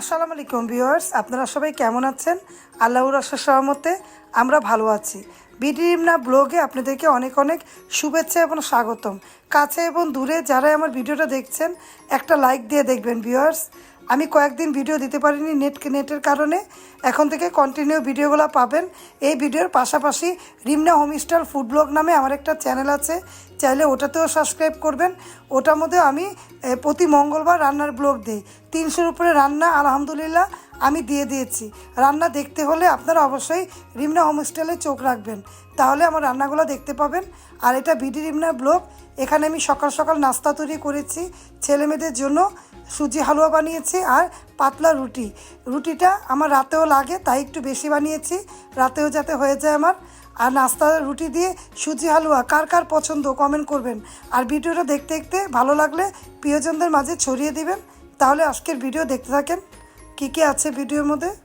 আসসালামু আলাইকুম ভিউয়ার্স, আপনারা সবাই কেমন আছেন? আল্লাহর আশা সহমতে আমরা ভালো আছি। বিডি না ব্লগে আপনাদেরকে অনেক অনেক শুভেচ্ছা এবং স্বাগতম। কাছে এবং দূরে যারা আমার ভিডিওটা দেখছেন, একটা লাইক দিয়ে দেখবেন ভিউয়ার্স। আমি কয়েকদিন ভিডিও দিতে পারিনি নেট নেটের কারণে। এখন থেকে কন্টিনিউ ভিডিওগুলো পাবেন। এই ভিডিওর পাশাপাশি রিমনা হোমস্টার ফুড ব্লগ নামে আমার একটা চ্যানেল আছে। চাইলে ওটাতেও সাবস্ক্রাইব করবেন। ওটার মধ্যে আমি প্রতি মঙ্গলবার রান্নার ব্লগ দিই। তিনশোর উপরে রান্না, আলহামদুলিল্লাহ, আমি দিয়ে দিয়েছি। রান্না দেখতে হলে আপনারা অবশ্যই রিমনা হোমস্টাইলে চোখ রাখবেন। তাহলে আমার রান্নাগুলো দেখতে পাবেন। আর এটা বিডি রিমনা ব্লগ এখানে আমি সকাল সকাল নাস্তা তৈরি করেছি ছেলে মেয়েদের জন্য। সুজি হালুয়া বানিয়েছি আর পাতলা রুটি। রুটিটা আমার রাতেও লাগে, তাই একটু বেশি বানিয়েছি। রাতেও যাতে হয়ে যায় আমার। আর নাস্তা রুটি দিয়ে সুজি হালুয়া, কার কার পছন্দ কমেন্ট করবেন। আর ভিডিওটা দেখতে দেখতে ভালো লাগলে প্রিয়জনদের মাঝে ছড়িয়ে দিবেন। তাহলে আজকের ভিডিও দেখতে থাকেন। কী কী আছে ভিডিওর মধ্যে?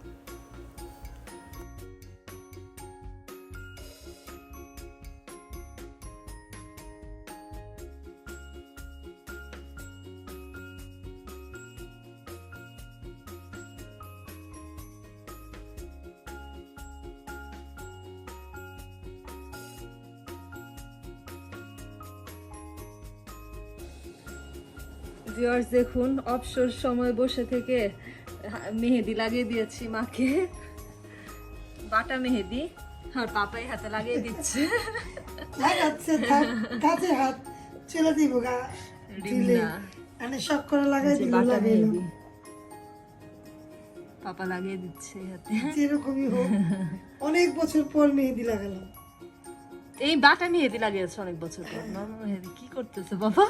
ভিউয়ার্স দেখুন অবসর সময় বসে থেকে মেহেদি লাগিয়ে দিয়েছি মাকে। বাটা মেহেদি আর পাপাই হাতে লাগিয়ে দিচ্ছে। লাগাচ্ছে কাজে হাত ছেড়ে দিব গা। রিমনা। মানে সব করে লাগাই যে বাটা মেহেদি। পাপা লাগিয়ে দিচ্ছে হাতে। যেরকমই হোক অনেক বছর পর মেহেদি লাগালাম। এই বাটা মেহেদি লাগিয়েছে অনেক বছর পর। মেহেদি কি করতেছে বাবা?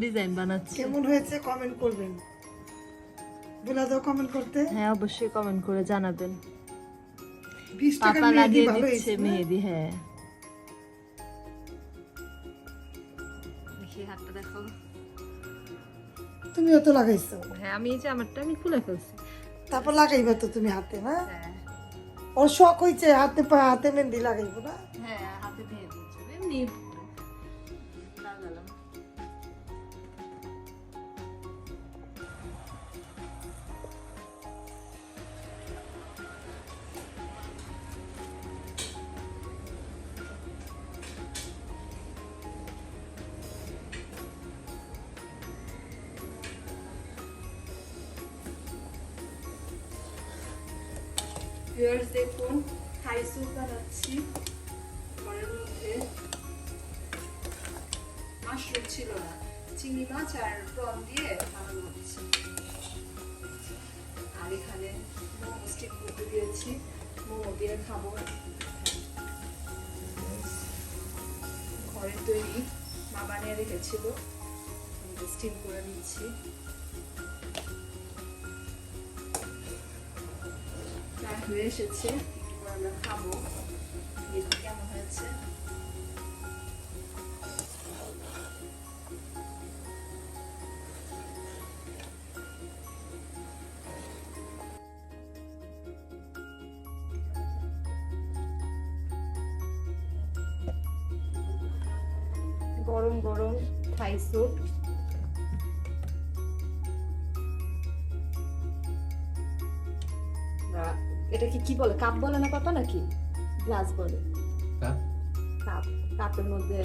ডিজাইন বানাচ্ছে। কেমন হয়েছে কমেন্ট করবেন। বলে দাও কমেন্ট করতে। হ্যাঁ অবশ্যই কমেন্ট করে জানাবেন। পাপা লাগিয়ে দিচ্ছে মেহেদি হ্যাঁ। দেখি হাতটা দেখো। তুমিও তো লাগাইছো? হ্যাঁ আমি এই যে আমারটা আমি খুলে ফেলছি। তারপর লাগাইবা তো তুমি হাতে না? হ্যাঁ। ওর শখ হয়েছে হাতে পা হাতে মেহেন্দি লাগাইবো না? হ্যাঁ হাতে দিয়ে দিচ্ছে এমনি ভিউয়ার্স দেখুন থাই স্যুপ বানাচ্ছি ঘরের মধ্যে। মাশরুম ছিল না। চিংড়ি মাছ আর প্রন দিয়ে বানানো হচ্ছে। আর এখানে মোমো স্টিম করতে দিয়েছি। মোমো দিয়ে খাব। ঘরের তৈরি মা বানিয়ে রেখেছিল। স্টিম করে নিচ্ছি। হয়ে এসেছে আমরা খাব। কেমন হয়েছে। গরম গরম থাই স্যুপ। আহ, এটাকে কি বলে? কাপ বলে না পাপা নাকি? গ্লাস বলে। কাপ? কাপের মধ্যে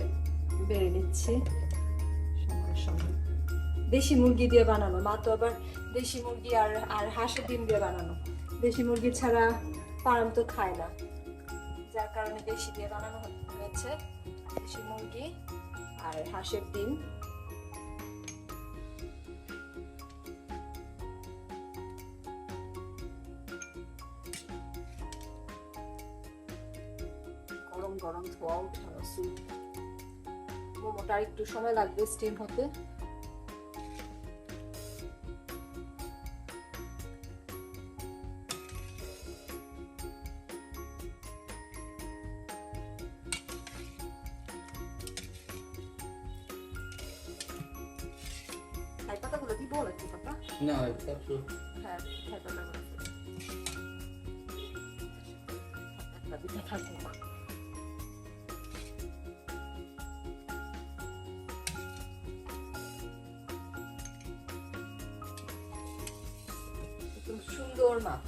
বেড়ে নিচ্ছি। সময় সময়। দেশি মুরগি দিয়ে বানানো। মা তো আবার দেশি মুরগি আর আর হাঁসের ডিম দিয়ে বানানো। দেশি মুরগি ছাড়া পারাম তো খায় না। যার কারণে দেশি দিয়ে বানানো হয়েছে। দেশি মুরগি আর হাঁসের ডিম। গরম গরম ধোয়া উঠানো মোমোটা একটু সময় লাগবে স্টিম হতে। খাই পাতাগুলো দিব নাকি পাতা? No, that's true. হ্যাঁ খাই পাতাগুলো একটা দিতে থাকব। সুন্দর 够了吗？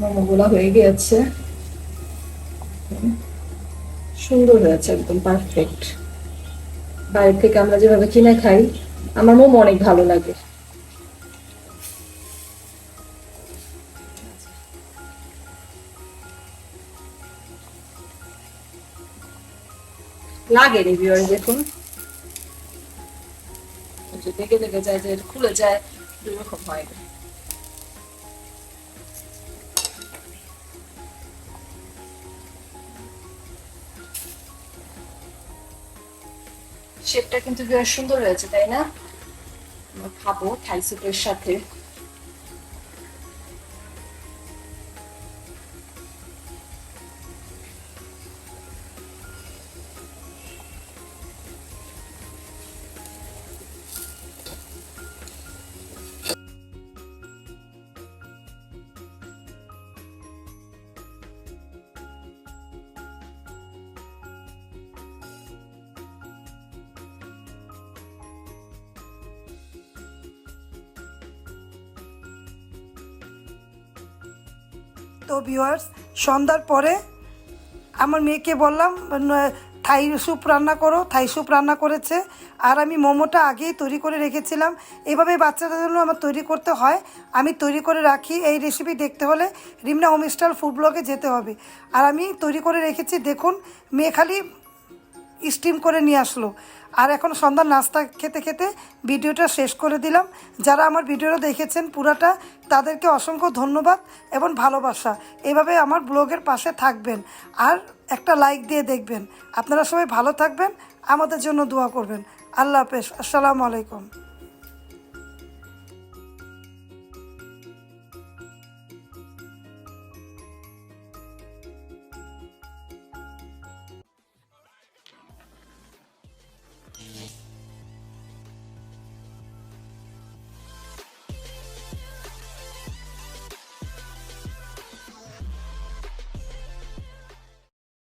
মোমোগুলো হয়ে গিয়েছে। সুন্দর হয়েছে, একদম পারফেক্ট বাইরে থেকে আমরা যেভাবে কিনে খাই, আমার মোমো অনেক ভালো লাগে। লাগে রিভিউয়ার দেখুন। লেগে লেগে যায় যে খুলে যায়, দুই রকম হয়। শেপটা কিন্তু বেশ সুন্দর হয়েছে তাই না? খাব থাই সাথে। তো ভিওয়ার্স সন্ধ্যার পরে আমার মেয়েকে বললাম থাই স্যুপ রান্না করো। থাই স্যুপ রান্না করেছে। আর আমি মোমোটা আগেই তৈরি করে রেখেছিলাম। এভাবে বাচ্চাদের জন্য আমার তৈরি করতে হয়। আমি তৈরি করে রাখি। এই রেসিপি দেখতে হলে রিমনা হোম স্টাইল ফুড ব্লগে যেতে হবে। আর আমি তৈরি করে রেখেছি। দেখুন, মেয়ে খালি স্টিম করে নিয়ে আসলো। আর এখন সন্ধ্যার নাস্তা খেতে খেতে ভিডিওটা শেষ করে দিলাম। যারা আমার ভিডিওটা দেখেছেন পুরাটা, তাদেরকে অসংখ্য ধন্যবাদ এবং ভালোবাসা। এভাবে আমার ব্লগের পাশে থাকবেন আর একটা লাইক দিয়ে দেখবেন। আপনারা সবাই ভালো থাকবেন, আমাদের জন্য দোয়া করবেন। আল্লাহ হাফেজ, আসসালামু আলাইকুম।